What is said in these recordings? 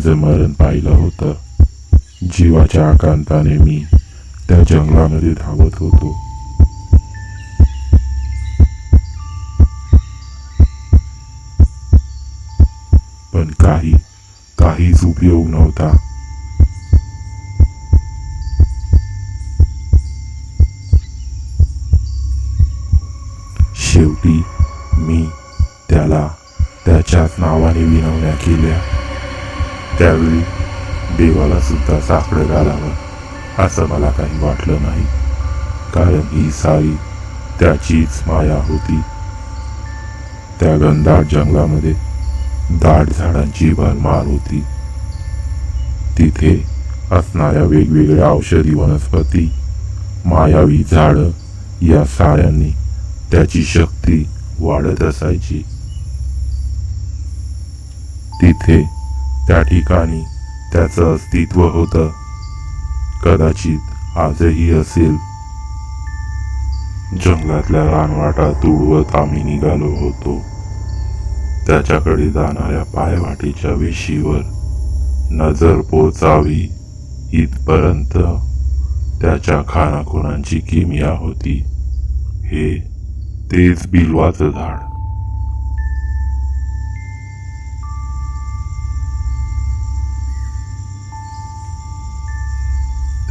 माझं मरण पाहिलं होतं. जीवाच्या आकांताने मी त्या जंगलामध्ये धावत होतो. पण काही काहीच उपयोग नव्हता. शेवटी मी त्याला त्याच्याच नावाने विनवण्या केल्या. त्यावेळी देवाला सुद्धा साकडं घालावं असं मला काही वाटलं नाही. कारण ही सारी त्याचीच माया होती. त्या गंधाट जंगलामध्ये दाट झाडांची भरमार होती. तिथे असणाऱ्या वेगवेगळ्या औषधी वनस्पती मायावी झाडं या साऱ्यांनी त्याची शक्ती वाढत असायची. तिथे त्या ठिकाणी त्याचं अस्तित्व होतं. कदाचित आजही असेल. जंगलातल्या रानवाटा तुडवत आम्ही निघालो होतो. त्याच्याकडे जाणाऱ्या पायवाटेच्या वेशीवर नजर पोचावी इथपर्यंत त्याच्या खानाखुणांची किमिया होती. हे तेच बिलवाचं झाड.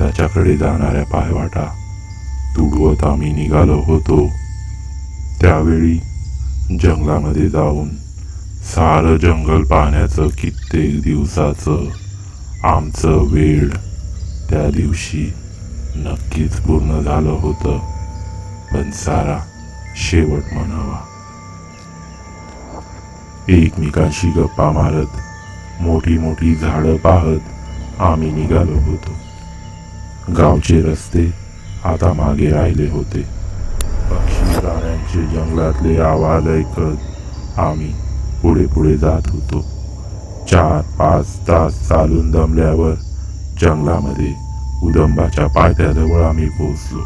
त्याच्याकडे जाणाऱ्या पायवाटा तुडवत आम्ही निघालो होतो. त्यावेळी जंगलामध्ये जाऊन सारं जंगल पाहण्याचं कित्येक दिवसाचं आमचं वेळ त्या दिवशी नक्कीच पूर्ण झालं होतं. पण सारा शेवट म्हणावा. एकमेकांशी गप्पा मारत मोठी मोठी झाडं पाहत आम्ही निघालो होतो. गावचे रस्ते आता मागे राहिले होते. पक्षी प्राण्यांचे जंगलातले आवाज ऐकत आम्ही पुढे पुढे जात होतो. चार पाच तास चालून दमल्यावर जंगलामध्ये उदंबाच्या पायथ्याजवळ आम्ही पोहोचलो.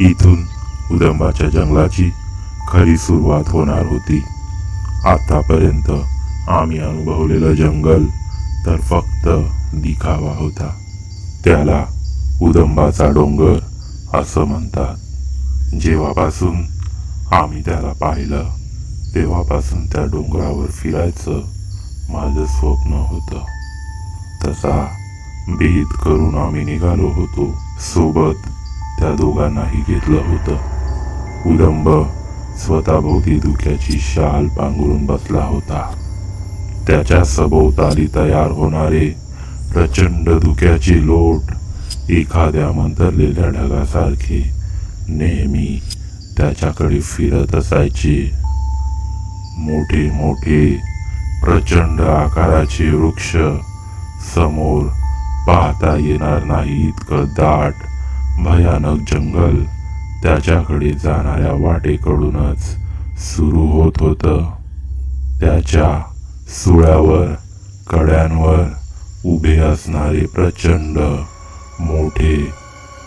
इथून उदंबाच्या जंगलाची खरी सुरुवात होणार होती. आतापर्यंत आम्ही अनुभवलेलं जंगल तर फक्त दिखावा होता. त्याला उदंबाचा डोंगर असं म्हणतात. जेव्हापासून आम्ही त्याला पाहिलं तेव्हापासून त्या डोंगरावर फिरायचं माझं स्वप्न होतं. तसा भीत करून आम्ही निघालो होतो. सोबत त्या दोघांनाही घेतलं होतं. उदंब स्वतःभोवती धुक्याची शाल पांघरून बसला होता. त्याच्या सभोवताली तयार होणारे प्रचंड धुक्याचे लोट एखाद्या मंतरलेल्या ढगासारखे नेहमी त्याच्याकडे फिरत असायचे. मोठे मोठे प्रचंड आकाराचे वृक्ष समोर पाहता येणार नाही इतकं दाट भयानक जंगल त्याच्याकडे जाणाऱ्या वाटेकडूनच सुरू होत होतं. त्याच्या सुळ्यावर कड्यांवर उभे असणारे प्रचंड मोठे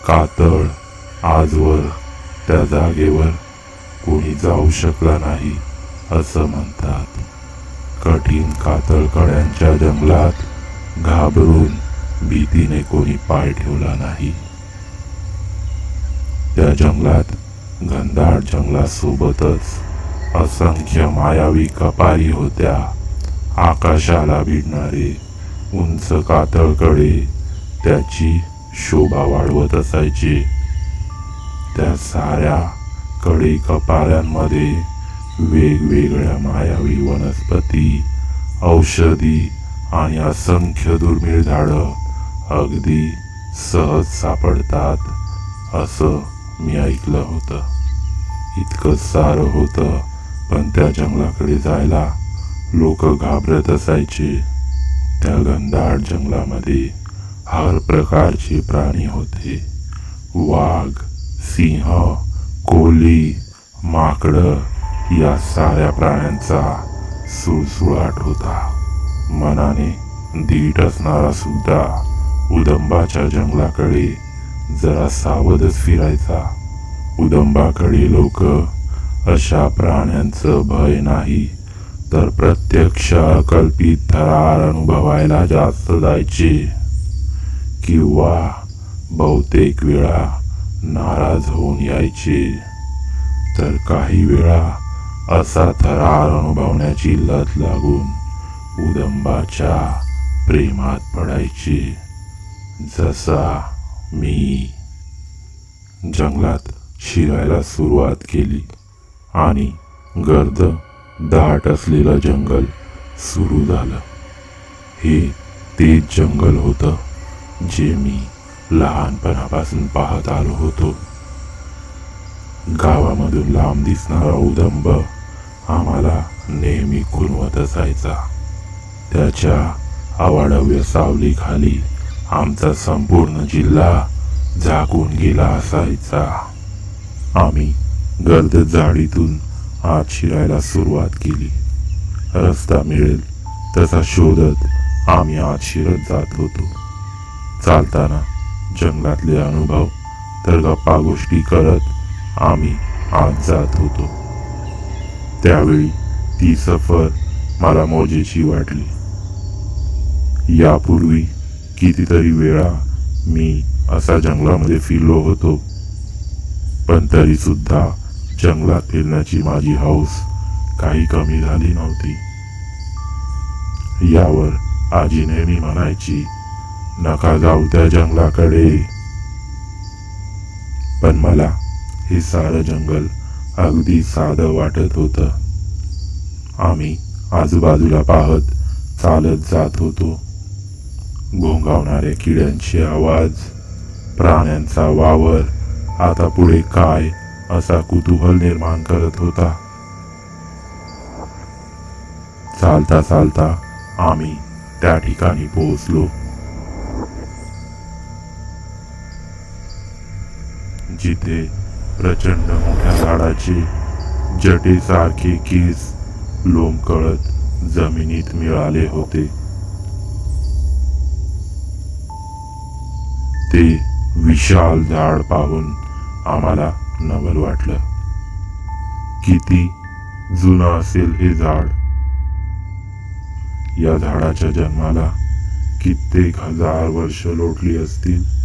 कातळ आजवर त्या जागेवर कोणी जाऊ शकला नाही असं म्हणतात. कठीण कातळ कड्यांच्या जंगलात घाबरून भीतीने कोणी पाय ठेवला नाही. त्या जंगलात घनदाट जंगलासोबतच असंख्य मायावी कपारी होत्या. आकाशाला भिडणारे उंच कातळकडे त्याची शोभा वाढवत असायची. त्या साऱ्या कडी कपाऱ्यांमध्ये वेगवेगळ्या मायावी वनस्पती औषधी आणि असंख्य दुर्मिळ झाडं अगदी सहज सापडतात असं मी ऐकलं होतं. इतकं सारं होतं पण त्या जंगलाकडे जायला लोक घाबरत असायचे. त्या घनदाट जंगलामध्ये हर प्रकारचे प्राणी होते। वाघ सिंह कोली माकडं या साऱ्या प्राण्यांचा सुळसुळाट होता. मनाने दीट असणारा सुद्धा उदंबाच्या जंगलाकडे जरा सावधच फिरायचा. उदंबाकडे लोक अशा प्राण्यांचं भय नाही तर प्रत्यक्ष अकल्पित थरार अनुभवायला जास्त जायचे. किंवा बहुतेक वेळा नाराज होऊन यायचे. तर काही वेळा असा थरार अनुभवण्याची लत लागून उदंबाच्या प्रेमात पडायचे. जसा मी जंगलात शिरायला सुरुवात केली आणि गर्द दाट असलेलं जंगल सुरू झालं. हे तेच जंगल होतं. जे मी लहानपणापासून पाहत आलो होतो. गावामधून लांब दिसणारा उदंब आम्हाला नेहमी खुनवत असायचा. त्याच्या अवाढव्य सावलीखाली आमचा संपूर्ण जिल्हा झाकून गेला असायचा. आम्ही गर्द झाडीतून आत शिरायला सुरुवात केली. रस्ता मिळेल तसा शोधत आम्ही आत शिरत जात होतो. चालताना जंगलातले अनुभव तर गप्पा गोष्टी करत आम्ही आत जात होतो. त्यावेळी ती सफर मला मौजेची वाटली. यापूर्वी कितीतरी वेळा मी असा जंगलामध्ये फिरलो होतो पण तरी सुद्धा जंगलात फिरण्याची माझी हौस काही कमी झाली नव्हती. यावर आजी नेहमी म्हणायची नका जाऊ त्या जंगलाकडे. पण मला हे सारं जंगल अगदी साधं वाटत होतं. आम्ही आजूबाजूला पाहत चालत जात होतो. गोंगावणाऱ्या किड्यांचे आवाज प्राण्यांचा वावर आता पुढे काय असा कुतूहल निर्माण करत होता. चालता चालता आम्ही त्या ठिकाणी पोहोचलो. जिथे प्रचंड मोठ्या झाडाची जटेसारखे केस लोंबकळत जमिनीत मिळाले होते. ते विशाल झाड पाहून आम्हाला नवल वाटलं. किती जुनं असेल हे झाड. या झाडाच्या जन्माला कित्येक हजार वर्ष लोटली असतील.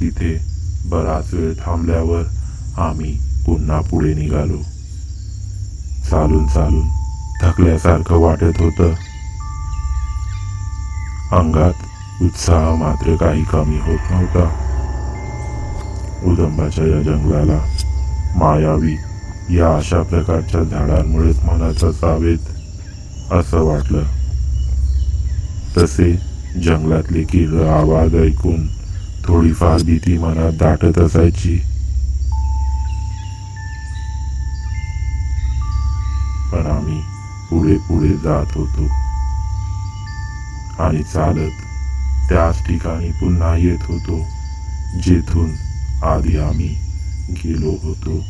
तिथे बराच वेळ थांबल्यावर आम्ही पुन्हा पुढे निघालो. चालून चालून थकल्यासारखं वाटत होतं. अंगात उत्साह मात्र काही कमी होत नव्हता. उदंबाच्या या जंगलाला मायावी या अशा प्रकारच्या झाडांमुळेच मनाचा चावेत असं वाटलं. तसे जंगलातले किर आवाज ऐकून थोडीफार भीती मनात दाटत असायची. पण आम्ही पुढे पुढे जात होतो. आणि चालत त्याच ठिकाणी पुन्हा येत होतो जेथून आधी आम्ही गेलो होतो.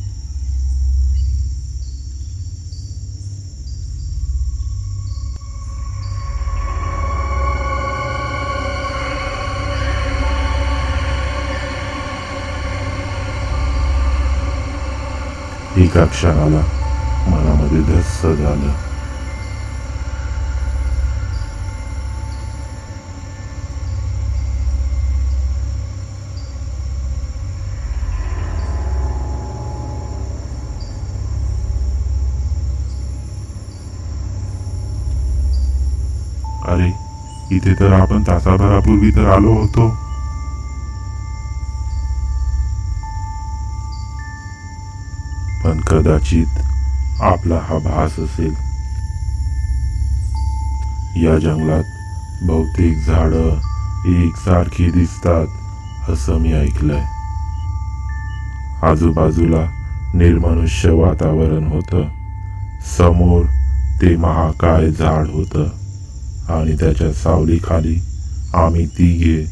एका क्षणाला मनामध्ये धस्स झालं अरे इथे तर आपण तासाभरापूर्वी तर आलो होतो पण कदाचित आपला हा भास असेल. या जंगलात बहुतेक झाडं एकसारखी दिसतात असं मी ऐकलंय. आजूबाजूला निर्मनुष्य वातावरण होतं. समोर ते महाकाय झाड होतं. आणि त्याच्या सावलीखाली आम्ही तिघे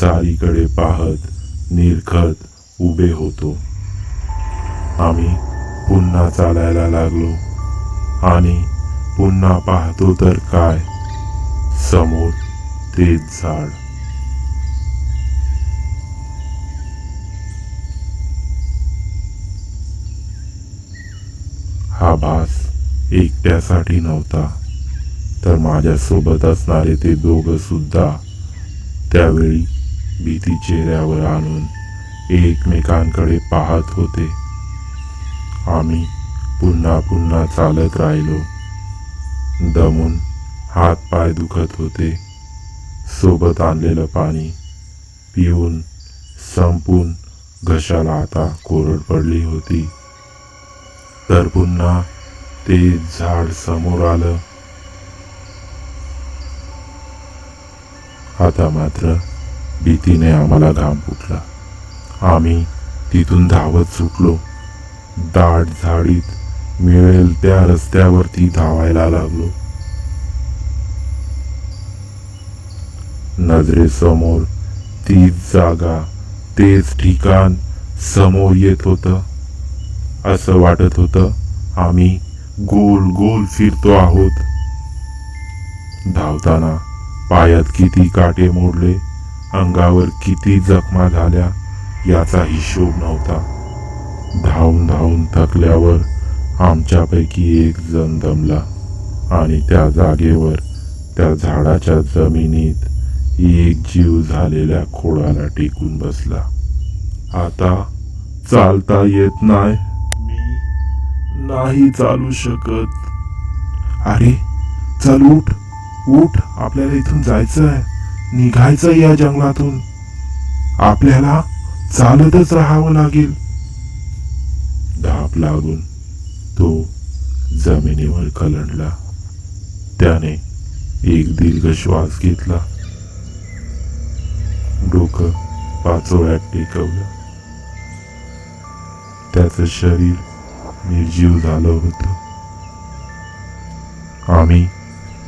सारीकडे पाहत निरखत उभे होतो. आम्ही पुन्हा चालायला लागलो. आणि पुन्हा पाहतो तर काय? समोर तेच झाड. हा भास एकट्यासाठी नव्हता तर माझ्यासोबत असणारे ते दोघं सुद्धा त्यावेळी भीती चेहऱ्यावर आणून एकमेकांकडे पाहत होते. आम्ही पुन्हा पुन्हा चालत राहिलो. दमून हात पाय दुखत होते. सोबत आणलेलं पाणी पिऊन संपून घशाला आता कोरड पडली होती. तर पुन्हा ते झाड समोर आलं. आता मात्र भीतीने आम्हाला घाम फुटला. आम्ही तिथून धावत सुटलो. दाट झाडीत मिळेल त्या रस्त्यावरती धावायला लागलो. नजरेसमोर तीच जागा तेच ठिकाण समोर येत होतं. असं वाटत होतं आम्ही गोल गोल फिरतो आहोत. धावताना पायात किती काटे मोडले अंगावर किती जखमा झाल्या याचा हिशोब नव्हता. धावून धावून थकल्यावर आमच्यापैकी एक जण दमला आणि त्या जागेवर त्या झाडाच्या जमिनीत एक जीव झालेल्या खोडाला टेकून बसला. आता चालता येत नाही. मी नाही चालू शकत. अरे चल उठ उठ. आपल्याला इथून जायचं आहे निघायचं या जंगलातून. आपल्याला चालतच राहावं लागेल. धाप लागून तो जमिनीवर कलंडला. त्याने एक दीर्घ श्वास घेतला. डोकं पाचोळ्यात टेकवलं. त्याचं शरीर निर्जीव झालं होतं. आम्ही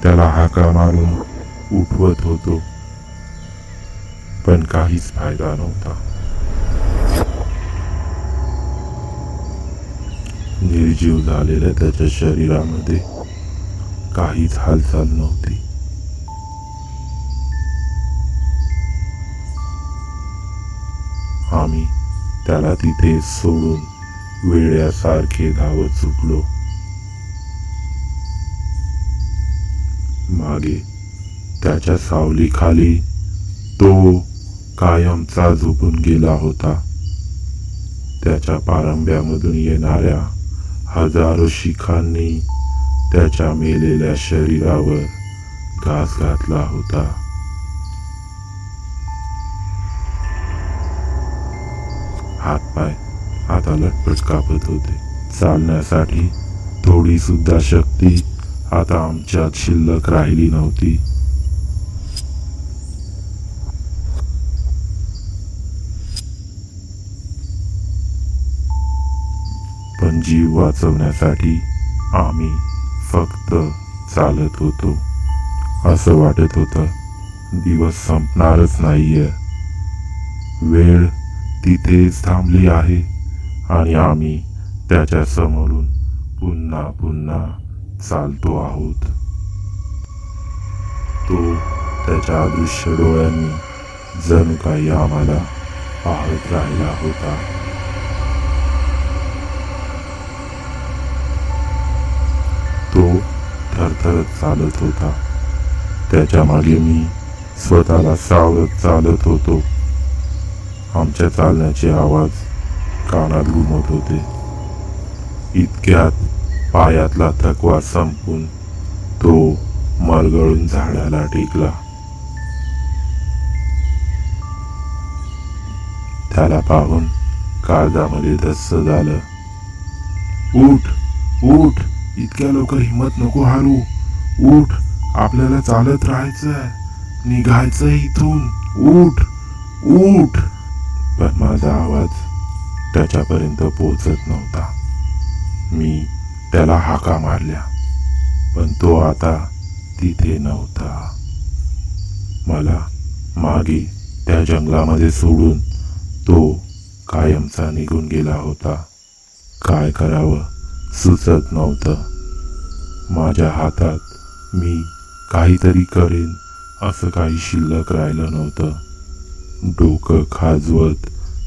त्याला हाका मारून उठवत होतो पण काहीच फायदा नव्हता. निर्जीव झालेल्या त्याच्या शरीरामध्ये काहीच हालचाल नव्हती. आम्ही त्याला तिथे सोडून वेड्यासारखे धावत सुटलो. मागे त्याच्या सावलीखाली तो कायमचा झोपून गेला होता. त्याच्या पारंब्यामधून येणाऱ्या हजारो शिखांनी त्याच्या मेलेल्या शरीरावर घास घातला होता. हातपाय आता लटपट कापत होते. चालण्यासाठी थोडी सुद्धा शक्ती आता आमच्यात शिल्लक राहिली नव्हती. जीव वाचवण्यासाठी आम्ही फक्त चालत होतो. असं वाटत होतं. दिवस संपणारच नाहीये. वेळ तिथेच थांबली आहे आणि आम्ही त्याच्या समोरून पुन्हा पुन्हा चालतो आहोत. तो त्याच्या अदृश्य डोळ्यांनी जणू काही आम्हाला पाहत राहिला होता. थरथरत चालत होता. त्याच्यामागे मी स्वतःला सावरत चालत होतो. आमच्या चालण्याचे आवाज कानात घुमत होते. इतक्यात पायातला थकवा संपून तो मरगळून झाडाला टेकला. त्याला पाहून काळजामध्ये धस्स झालं. उठ उठ इतक्या लवकर हिंमत नको हारू. उठ आपल्याला चालत राहायचंय. निघायचं इथून. उठ उठ. पण माझा आवाज त्याच्यापर्यंत पोचत नव्हता. मी त्याला हाका मारल्या पण तो आता तिथे नव्हता. मला मागे त्या जंगलामध्ये सोडून तो कायमचा निघून गेला होता. काय करावं? सुचत नव्हतं. माझ्या हातात मी काहीतरी करेन असं काही शिल्लक राहिलं नव्हतं. डोकं खाजवत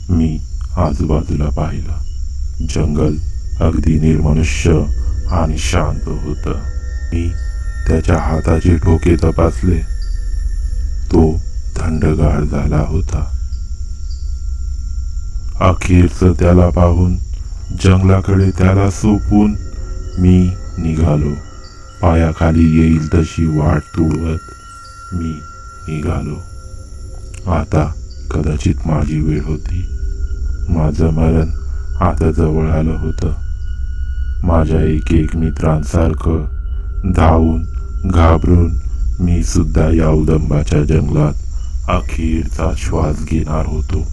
मी आजूबाजूला पाहिलं. जंगल अगदी निर्मनुष्य आणि शांत होतं. मी त्याच्या हाताचे ठोके तपासले. तो थंडगार झाला होता. अखेरचं त्याला पाहून जंगलाकडे त्याला सोपून मी निघालो. पायाखाली येईल तशी वाट तुडवत मी निघालो. आता कदाचित माझी वेळ होती. माझं मरण आता जवळ आलं होतं. माझ्या एक एक मित्रांसारखं धावून घाबरून मी सुद्धा या उदंबाच्या जंगलात अखेरचा श्वास घेणार होतो.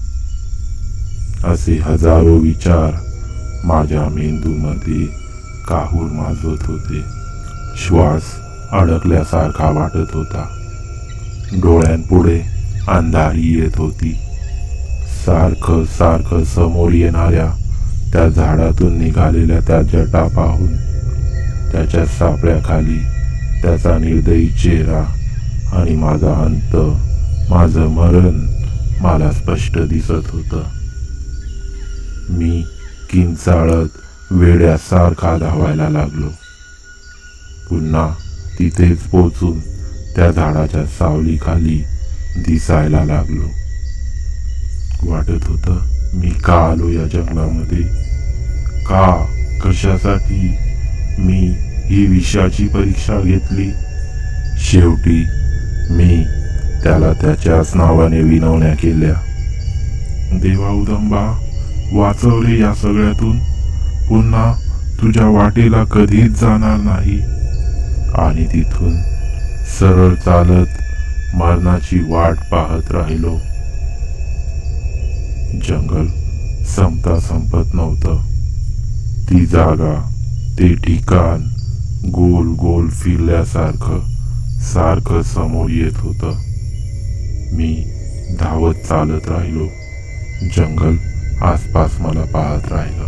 असे हजारो विचार माझ्या मेंदूमध्ये काहूर माजवत होते. श्वास अडकल्यासारखा वाटत होता. डोळ्यांपुढे अंधारी येत होती. सारखं सारखं समोर येणाऱ्या त्या झाडातून निघालेल्या त्या जटा पाहून त्याच्या सापळ्याखाली त्याचा निर्दयी चेहरा आणि माझा अंत माझं मरण मला स्पष्ट दिसत होतं. मी किंचाळत वेड्यासारखा धावायला लागलो. पुन्हा तिथेच पोचून त्या झाडाच्या सावलीखाली दिसायला लागलो. वाटत होतं मी का आलो या जंगलामध्ये? का? कशासाठी? मी ही विषयाची परीक्षा घेतली? शेवटी मी त्याला त्याच्याच नावाने विनवण्या केल्या. देवा उदंबा वाचवले या सगळ्यातून. पुन्हा तुझ्या वाटेला कधीच जाणार नाही. आणि तिथून सरळ चालत मरणाची वाट पाहत राहिलो. जंगल संपता संपत नव्हतं. ती जागा ते ठिकाण गोल गोल फिरल्यासारखं सारखं समोर येत होतं. मी धावत चालत राहिलो. जंगल आसपास मला पाहत राहिलं.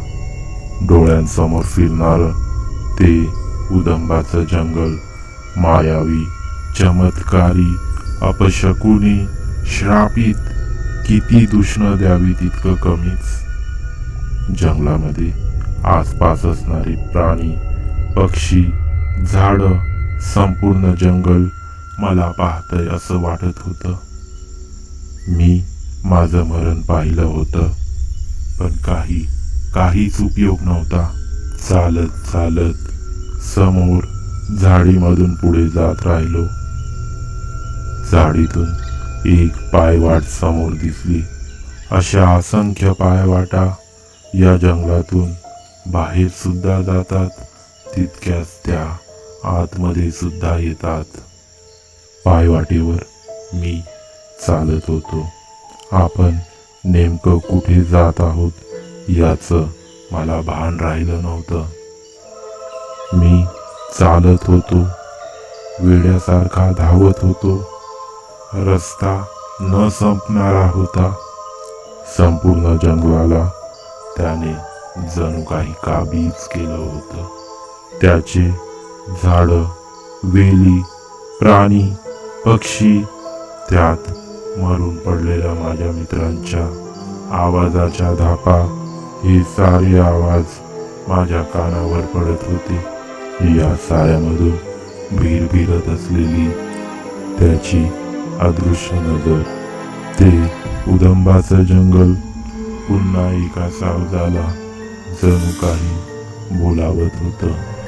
डोळ्यांसमोर फिरणारं ते उदंबाचं जंगल मायावी चमत्कारी अपशकुनी श्रापित किती दुष्ण द्यावी तितकं कमीच. जंगलामध्ये आसपास असणारे प्राणी पक्षी झाडं संपूर्ण जंगल मला पाहतंय असं वाटत होतं. मी माझं मरण पाहिलं होतं. पण काही काहीच उपयोग नव्हता. चालत चालत समोर झाडीमधून पुढे जात राहिलो. झाडीतून एक पायवाट समोर दिसली. अशा असंख्य पायवाटा या जंगलातून बाहेर सुद्धा जातात तितक्याच त्या आतमध्ये सुद्धा येतात. पायवाटेवर मी चालत होतो. आपण नेमकं कुठे जात आहोत याचं मला भान राहिलं नव्हतं. मी चालत होतो. वेड्यासारखा धावत होतो. रस्ता न संपणारा होता. संपूर्ण जंगलाला त्याने जणू काही काबीज केलं होतं. त्याचे झाडं वेली प्राणी पक्षी त्यात मरून पडलेल्या माझ्या मित्रांच्या आवाजाच्या धापा ही सारी आवाज माझ्या कानावर पडत होती. या साऱ्यामधून भिरभिरत असलेली त्याची अदृश्य नजर. ते उदंबाचं जंगल पुन्हा एका सावजाला जणू काही बोलावत होतं.